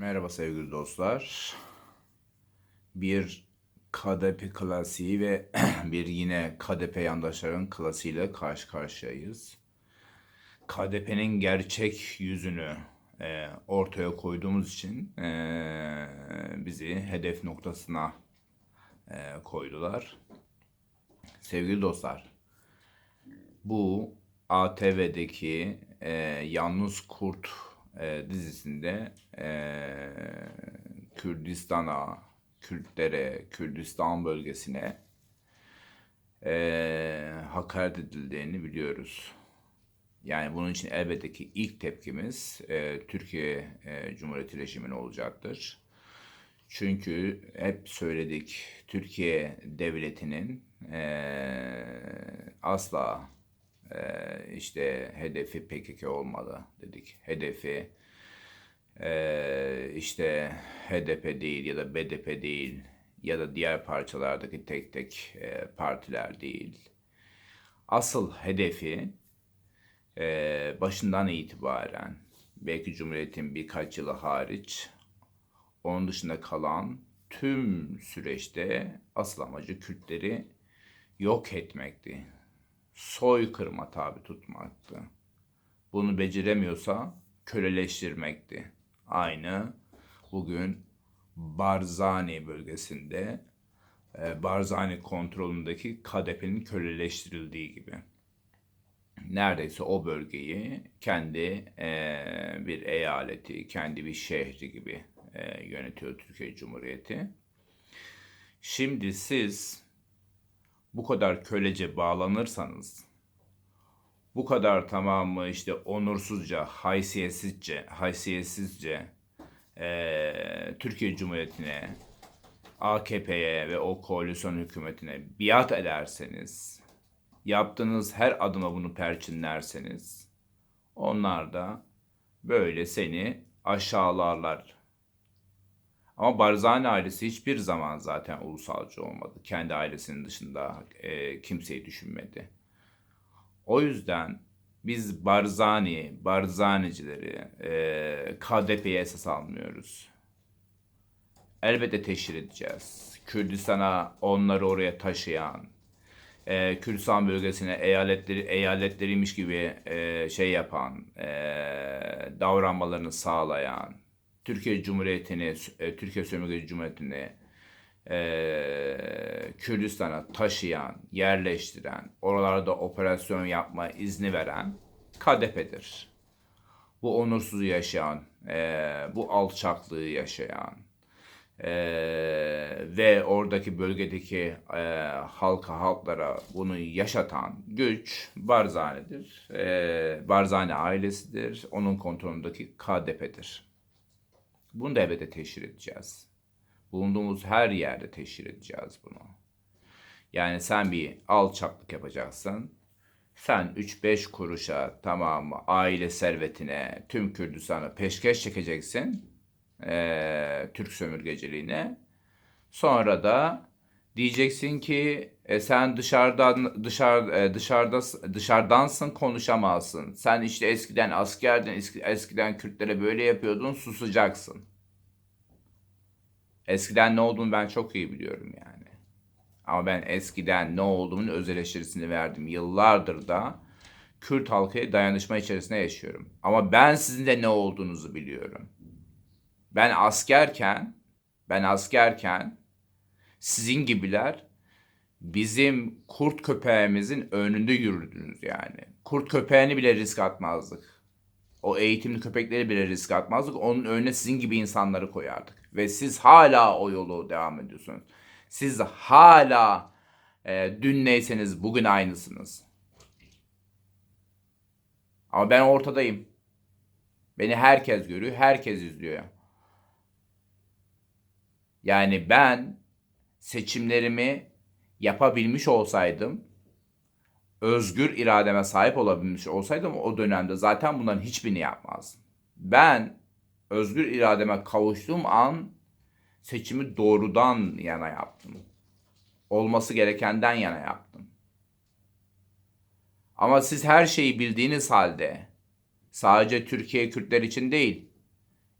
Merhaba sevgili dostlar. Bir KDP klasiği ve bir yine KDP yandaşların klasiğiyle karşı karşıyayız. KDP'nin gerçek yüzünü e, ortaya koyduğumuz için e, bizi hedef noktasına e, koydular. Sevgili dostlar, bu ATV'deki e, Yalnız Kurt e, dizisinde e, Kürdistan'a, Kürtlere, Kürdistan bölgesine e, hakaret edildiğini biliyoruz. Yani bunun için elbette ki ilk tepkimiz e, Türkiye e, Cumhuriyeti rejimine olacaktır. Çünkü hep söyledik Türkiye devletinin e, asla e, işte hedefi PKK olmalı dedik. Hedefi e, işte HDP değil ya da BDP değil ya da diğer parçalardaki tek tek e, partiler değil. Asıl hedefi başından itibaren belki Cumhuriyet'in birkaç yılı hariç onun dışında kalan tüm süreçte asıl amacı Kürtleri yok etmekti. Soykırıma tabi tutmaktı. Bunu beceremiyorsa köleleştirmekti. Aynı bugün Barzani bölgesinde e, Barzani kontrolündeki KDP'nin köleleştirildiği gibi. Neredeyse o bölgeyi kendi e, bir eyaleti, kendi bir şehri gibi e, yönetiyor Türkiye Cumhuriyeti. Şimdi siz bu kadar kölece bağlanırsanız, bu kadar tamamı işte onursuzca, haysiyetsizce, haysiyetsizce e, Türkiye Cumhuriyeti'ne, AKP'ye ve o koalisyon hükümetine biat ederseniz, yaptığınız her adıma bunu perçinlerseniz, onlar da böyle seni aşağılarlar. Ama Barzani ailesi hiçbir zaman zaten ulusalcı olmadı. Kendi ailesinin dışında e, kimseyi düşünmedi. O yüzden biz Barzani, Barzanicileri e, KDP'ye esas almıyoruz. Elbette teşhir edeceğiz. Kürdistan'a onları oraya taşıyan, e, Kürdistan bölgesine eyaletleri eyaletleriymiş gibi e, şey yapan, e, davranmalarını sağlayan, Türkiye Cumhuriyeti'ni, e, Türkiye Sömürgeci Cumhuriyeti'ni e, Kürdistan'a taşıyan, yerleştiren, oralarda operasyon yapma izni veren KDP'dir. Bu onursuzu yaşayan, e, bu alçaklığı yaşayan ve oradaki bölgedeki halka, halklara bunu yaşatan güç Barzani'dir. E, Barzani ailesidir. Onun kontrolündeki KDP'dir. Bunu da elbette teşhir edeceğiz. Bulunduğumuz her yerde teşhir edeceğiz bunu. Yani sen bir alçaklık yapacaksın. Sen 3-5 kuruşa tamamı aile servetine, tüm Kürdistan'ı peşkeş çekeceksin. Ee, Türk sömürgeciliğine. Sonra da diyeceksin ki e, sen dışarıdan dışarı e, dışarıda dışarıdansın konuşamazsın. Sen işte eskiden askerdin, eski, eskiden Kürtlere böyle yapıyordun, susacaksın. Eskiden ne olduğunu ben çok iyi biliyorum yani. Ama ben eskiden ne olduğumun öz eleştirisini verdim. Yıllardır da Kürt halkı dayanışma içerisinde yaşıyorum. Ama ben sizin de ne olduğunuzu biliyorum. Ben askerken, ben askerken sizin gibiler bizim kurt köpeğimizin önünde yürüdünüz yani. Kurt köpeğini bile risk atmazdık. O eğitimli köpekleri bile risk atmazdık. Onun önüne sizin gibi insanları koyardık. Ve siz hala o yolu devam ediyorsunuz. Siz hala e, dün neyseniz bugün aynısınız. Ama ben ortadayım. Beni herkes görüyor, herkes izliyor. Yani ben seçimlerimi yapabilmiş olsaydım, özgür irademe sahip olabilmiş olsaydım o dönemde zaten bunların hiçbirini yapmazdım. Ben özgür irademe kavuştuğum an seçimi doğrudan yana yaptım. Olması gerekenden yana yaptım. Ama siz her şeyi bildiğiniz halde sadece Türkiye Kürtler için değil,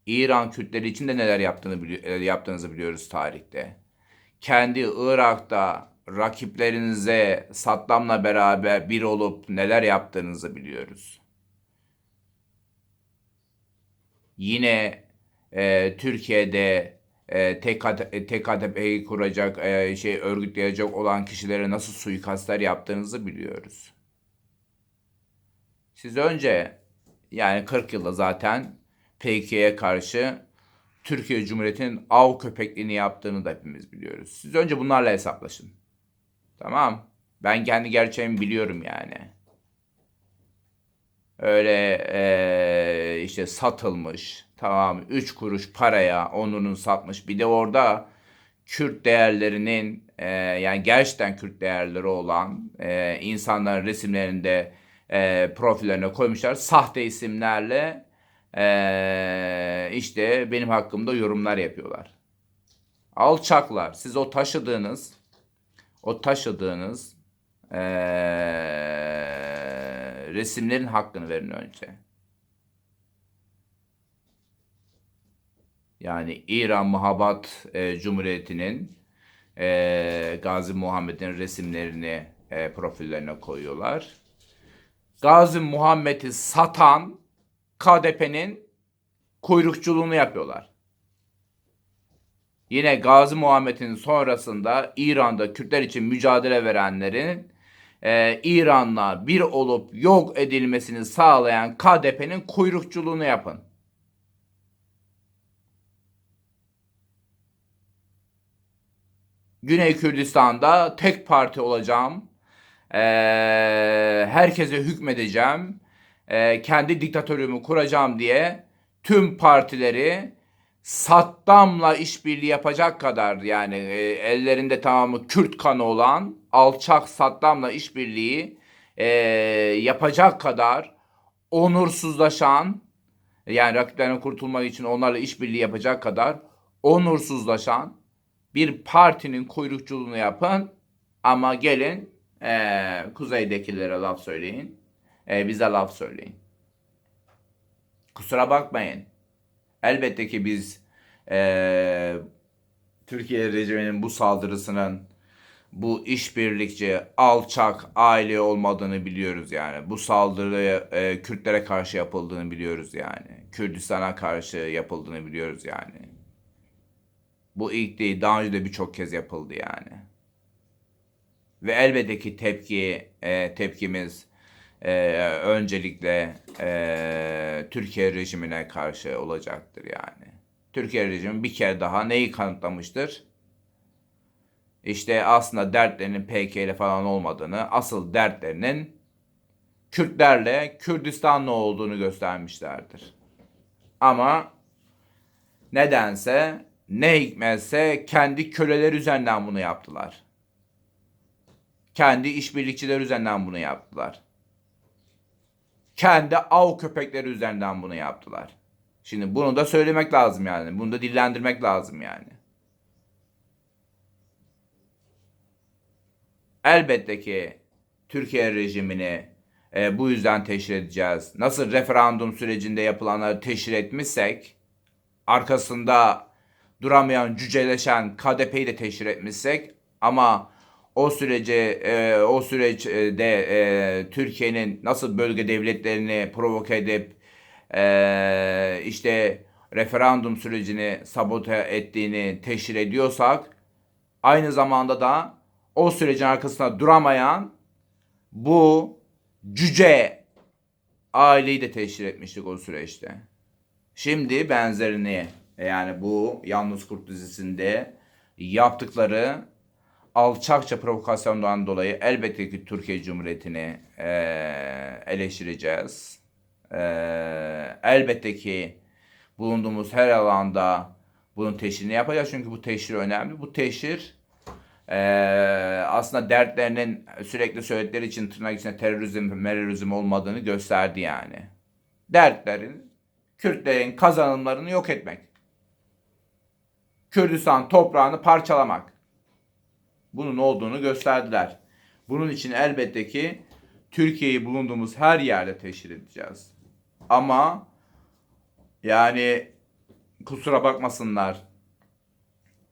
İran Kürtleri için de neler yaptığını yaptığınızı biliyoruz tarihte. Kendi Irak'ta rakiplerinize Saddam'la beraber bir olup neler yaptığınızı biliyoruz. Yine e, Türkiye'de e, TKT TKTP'yi kuracak, e, şey örgütleyecek olan kişilere nasıl suikastlar yaptığınızı biliyoruz. Siz önce yani 40 yılda zaten PKK'ye karşı Türkiye Cumhuriyeti'nin av köpekliğini yaptığını da hepimiz biliyoruz. Siz önce bunlarla hesaplaşın. Tamam. Ben kendi gerçeğimi biliyorum yani. Öyle eee, işte satılmış. Tamam 3 kuruş paraya onurunu satmış. Bir de orada Kürt değerlerinin eee, yani gerçekten Kürt değerleri olan eee, insanların resimlerinde eee profillerine koymuşlar. Sahte isimlerle eee, işte benim hakkımda yorumlar yapıyorlar. Alçaklar. Siz o taşıdığınız o taşıdığınız eee, resimlerin hakkını verin önce. Yani İran Muhabat eee, Cumhuriyeti'nin eee, Gazi Muhammed'in resimlerini eee, profillerine koyuyorlar. Gazi Muhammed'i satan KDP'nin kuyrukçuluğunu yapıyorlar. Yine Gazi Muhammed'in sonrasında İran'da Kürtler için mücadele verenlerin e, İran'la bir olup yok edilmesini sağlayan KDP'nin kuyrukçuluğunu yapın. Güney Kürdistan'da tek parti olacağım. Ee, herkese hükmedeceğim. Ee, kendi diktatörümü kuracağım diye tüm partileri Saddam'la işbirliği yapacak kadar yani e, ellerinde tamamı Kürt kanı olan alçak Saddam'la işbirliği e, yapacak kadar onursuzlaşan yani rakiplerine kurtulmak için onlarla işbirliği yapacak kadar onursuzlaşan bir partinin kuyrukçuluğunu yapın ama gelin eee kuzeydekilere laf söyleyin. Eee, bize laf söyleyin. Kusura bakmayın. Elbette ki biz eee, Türkiye rejiminin bu saldırısının bu işbirlikçi, alçak aile olmadığını biliyoruz yani. Bu saldırı eee, Kürtlere karşı yapıldığını biliyoruz yani. Kürdistan'a karşı yapıldığını biliyoruz yani. Bu ilk değil, daha önce de birçok kez yapıldı yani. Ve elbette ki tepki, e, tepkimiz e, öncelikle e, Türkiye rejimine karşı olacaktır yani. Türkiye rejimi bir kere daha neyi kanıtlamıştır? İşte aslında dertlerinin PK ile falan olmadığını, asıl dertlerinin Kürtlerle, Kürdistanlı olduğunu göstermişlerdir. Ama nedense ne hikmetse kendi köleler üzerinden bunu yaptılar. Kendi işbirlikçiler üzerinden bunu yaptılar. Kendi av köpekleri üzerinden bunu yaptılar. Şimdi bunu da söylemek lazım yani. Bunu da dillendirmek lazım yani. Elbette ki Türkiye rejimini e, bu yüzden teşhir edeceğiz. Nasıl referandum sürecinde yapılanları teşhir etmişsek, arkasında duramayan, cüceleşen KDP'yi de teşhir etmişsek ama o sürece e, o süreçte e, Türkiye'nin nasıl bölge devletlerini provoke edip e, işte referandum sürecini sabote ettiğini teşhir ediyorsak aynı zamanda da o sürecin arkasında duramayan bu cüce aileyi de teşhir etmiştik o süreçte. Şimdi benzerini yani bu Yalnız Kurt dizisinde yaptıkları alçakça provokasyondan dolayı elbette ki Türkiye Cumhuriyeti'ni eee, eleştireceğiz. Eee, elbette ki bulunduğumuz her alanda bunun teşhirini yapacağız. Çünkü bu teşhir önemli. Bu teşhir eee, aslında dertlerinin sürekli söyledikleri için tırnak içinde terörizm, merörizm olmadığını gösterdi yani. Dertlerin Kürtlerin kazanımlarını yok etmek. Kürdistan toprağını parçalamak. Bunun olduğunu gösterdiler. Bunun için elbette ki Türkiye'yi bulunduğumuz her yerde teşhir edeceğiz. Ama yani kusura bakmasınlar.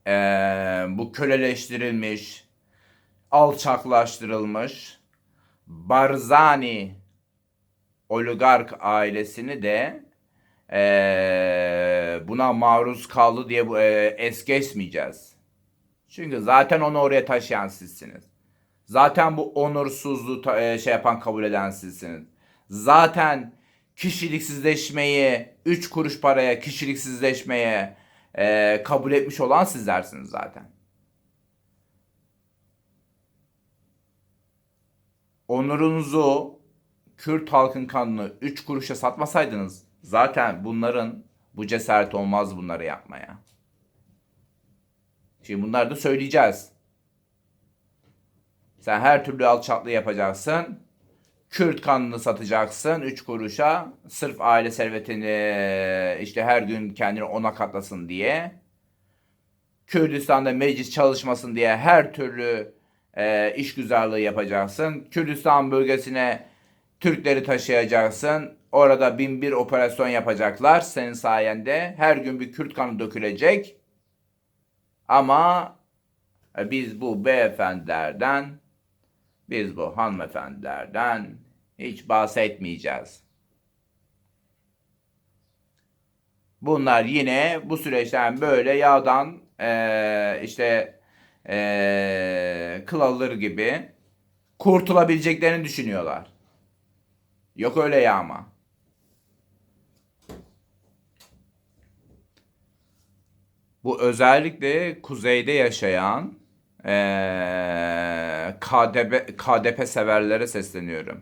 Ee, bu köleleştirilmiş, alçaklaştırılmış Barzani oligark ailesini de ee, buna maruz kaldı diye ee, es geçmeyeceğiz. Çünkü zaten onu oraya taşıyan sizsiniz. Zaten bu onursuzluğu ee, şey yapan kabul eden sizsiniz. Zaten kişiliksizleşmeyi 3 kuruş paraya kişiliksizleşmeye ee, kabul etmiş olan sizlersiniz zaten. Onurunuzu Kürt halkın kanını 3 kuruşa satmasaydınız zaten bunların bu cesaret olmaz bunları yapmaya. Şimdi bunları da söyleyeceğiz. Sen her türlü alçaklığı yapacaksın. Kürt kanını satacaksın 3 kuruşa. Sırf aile servetini işte her gün kendini ona katlasın diye. Kürdistan'da meclis çalışmasın diye her türlü e, işgüzarlığı yapacaksın. Kürdistan bölgesine Türkleri taşıyacaksın. Orada bin bir operasyon yapacaklar senin sayende. Her gün bir Kürt kanı dökülecek. Ama e, biz bu beyefendilerden, biz bu hanımefendilerden hiç bahsetmeyeceğiz. Bunlar yine bu süreçten böyle yağdan eee, işte eee kıl alır gibi kurtulabileceklerini düşünüyorlar. Yok öyle yağma. Bu özellikle kuzeyde yaşayan eee KDP, KDP severlere sesleniyorum.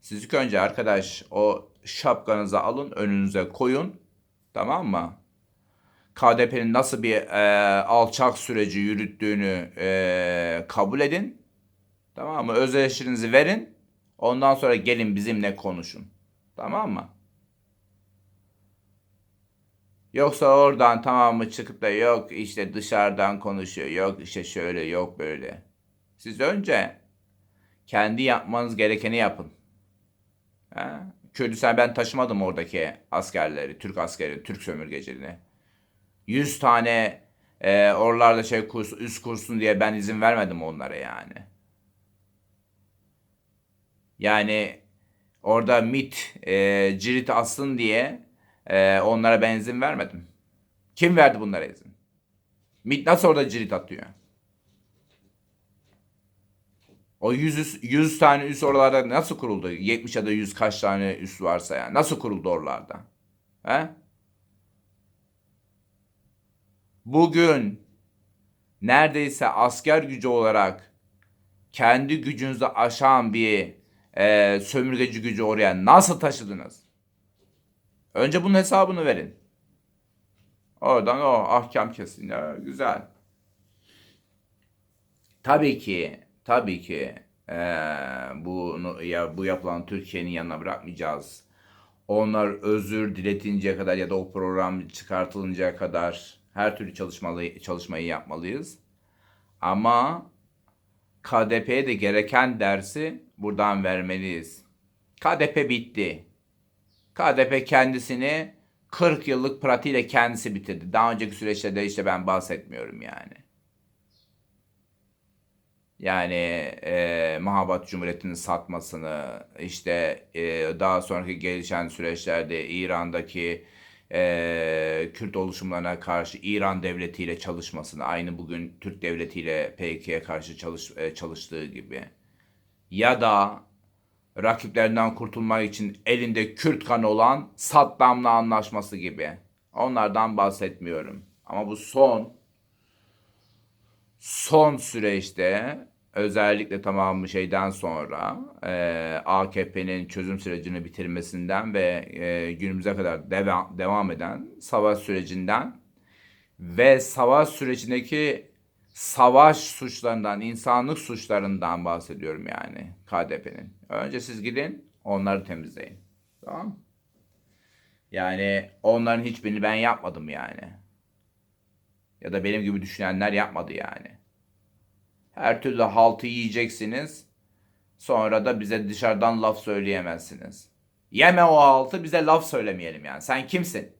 Siz ilk önce arkadaş o şapkanızı alın önünüze koyun. Tamam mı? KDP'nin nasıl bir eee, alçak süreci yürüttüğünü eee, kabul edin. Tamam mı? Öz verin. Ondan sonra gelin bizimle konuşun. Tamam mı? Yoksa oradan tamamı çıkıp da yok işte dışarıdan konuşuyor. Yok işte şöyle yok böyle. Siz önce kendi yapmanız gerekeni yapın. Ha? Kürdistan ben taşımadım oradaki askerleri, Türk askeri, Türk sömürgecilerini. 100 tane e, oralarda şey kurs, üst kursun diye ben izin vermedim onlara yani. Yani orada MIT e, cirit assın diye e, onlara ben izin vermedim. Kim verdi bunlara izin? MIT nasıl orada cirit atıyor? O 100, üs- 100 tane üs oralarda nasıl kuruldu? 70 ya da 100 kaç tane üs varsa yani. Nasıl kuruldu oralarda? He? Bugün neredeyse asker gücü olarak kendi gücünüzü aşan bir e, sömürgeci gücü oraya nasıl taşıdınız? Önce bunun hesabını verin. Oradan o ahkam kesin ya güzel. Tabii ki, tabii ki eee bunu ya bu yapılan Türkiye'nin yanına bırakmayacağız. Onlar özür diletinceye kadar ya da o program çıkartılıncaya kadar her türlü çalışmalı çalışmayı yapmalıyız. Ama KDP'ye de gereken dersi buradan vermeliyiz. KDP bitti. KDP kendisini 40 yıllık pratiğiyle kendisi bitirdi. Daha önceki süreçte işte ben bahsetmiyorum yani. Yani e, Mahabat Cumhuriyeti'nin satmasını, işte e, daha sonraki gelişen süreçlerde İran'daki e, Kürt oluşumlarına karşı İran devletiyle çalışmasını, aynı bugün Türk devletiyle PKK'ya karşı çalış, e, çalıştığı gibi. Ya da rakiplerinden kurtulmak için elinde Kürt kanı olan Saddam'la anlaşması gibi. Onlardan bahsetmiyorum. Ama bu son son süreçte özellikle tamamı şeyden sonra e, AKP'nin çözüm sürecini bitirmesinden ve e, günümüze kadar devam, devam eden savaş sürecinden ve savaş sürecindeki savaş suçlarından, insanlık suçlarından bahsediyorum yani KDP'nin. Önce siz gidin, onları temizleyin. Tamam? Yani onların hiçbirini ben yapmadım yani. Ya da benim gibi düşünenler yapmadı yani. Her türlü haltı yiyeceksiniz. Sonra da bize dışarıdan laf söyleyemezsiniz. Yeme o haltı bize laf söylemeyelim yani. Sen kimsin?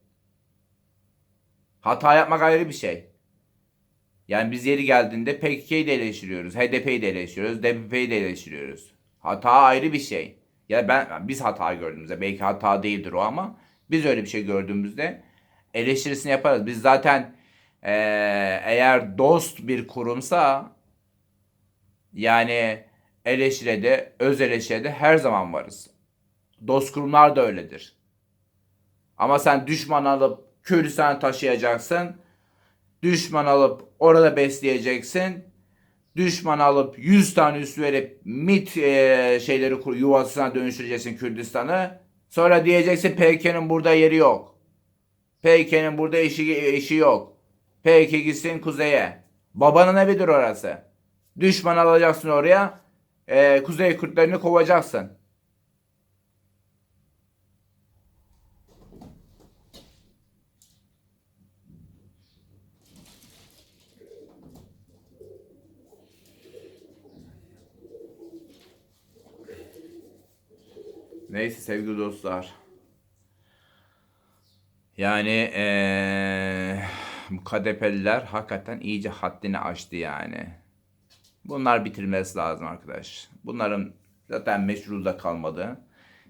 Hata yapmak ayrı bir şey. Yani biz yeri geldiğinde PKK'yi de eleştiriyoruz. HDP'yi de eleştiriyoruz. DPP'yi de eleştiriyoruz. Hata ayrı bir şey. Ya ben biz hata gördüğümüzde belki hata değildir o ama biz öyle bir şey gördüğümüzde eleştirisini yaparız. Biz zaten eğer dost bir kurumsa yani eleştiride, öz eleştiride her zaman varız. Dost kurumlar da öyledir. Ama sen düşman alıp Kürdistan taşıyacaksın. Düşman alıp orada besleyeceksin. Düşman alıp 100 tane üs verip MIT eee, şeyleri yuvasına dönüştüreceksin Kürdistan'ı. Sonra diyeceksin PKK'nın burada yeri yok. PKK'nın burada işi, işi yok. PKK gitsin kuzeye. Babanın evidir orası. Düşman alacaksın oraya. eee, Kuzey Kürtlerini kovacaksın. Neyse sevgili dostlar. Yani eee bu KDP'liler hakikaten iyice haddini aştı yani. Bunlar bitirmesi lazım arkadaş. Bunların zaten meşru da kalmadı.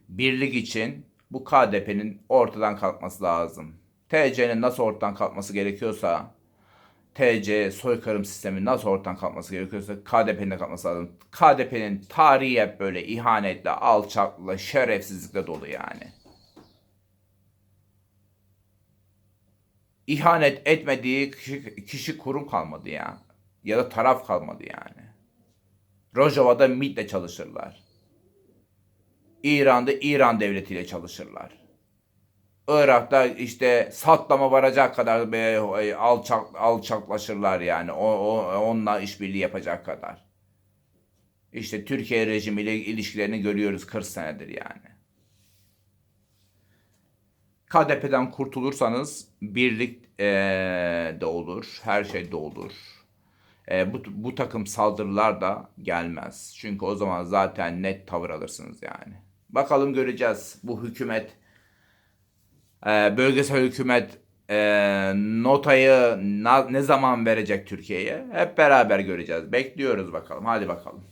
Birlik için bu KDP'nin ortadan kalkması lazım. TC'nin nasıl ortadan kalkması gerekiyorsa TC soykırım sistemi nasıl ortadan kalkması gerekiyorsa KDP'nin de kalkması lazım. KDP'nin tarihi hep böyle ihanetle, alçaklıkla, şerefsizlikle dolu yani. İhanet etmediği kişi, kişi kurum kalmadı ya. Ya da taraf kalmadı yani. Rojava'da MİT'le çalışırlar. İran'da İran devletiyle çalışırlar. Irak'ta işte Saddam'a varacak kadar be, alçak alçaklaşırlar yani. O, o onunla işbirliği yapacak kadar. İşte Türkiye rejimiyle ilişkilerini görüyoruz 40 senedir yani. KDP'den kurtulursanız birlik eee, de olur, her şey de olur. Eee, bu, bu takım saldırılar da gelmez. Çünkü o zaman zaten net tavır alırsınız yani. Bakalım göreceğiz bu hükümet ee, bölgesel hükümet e, notayı ne zaman verecek Türkiye'ye? Hep beraber göreceğiz. Bekliyoruz bakalım. Hadi bakalım.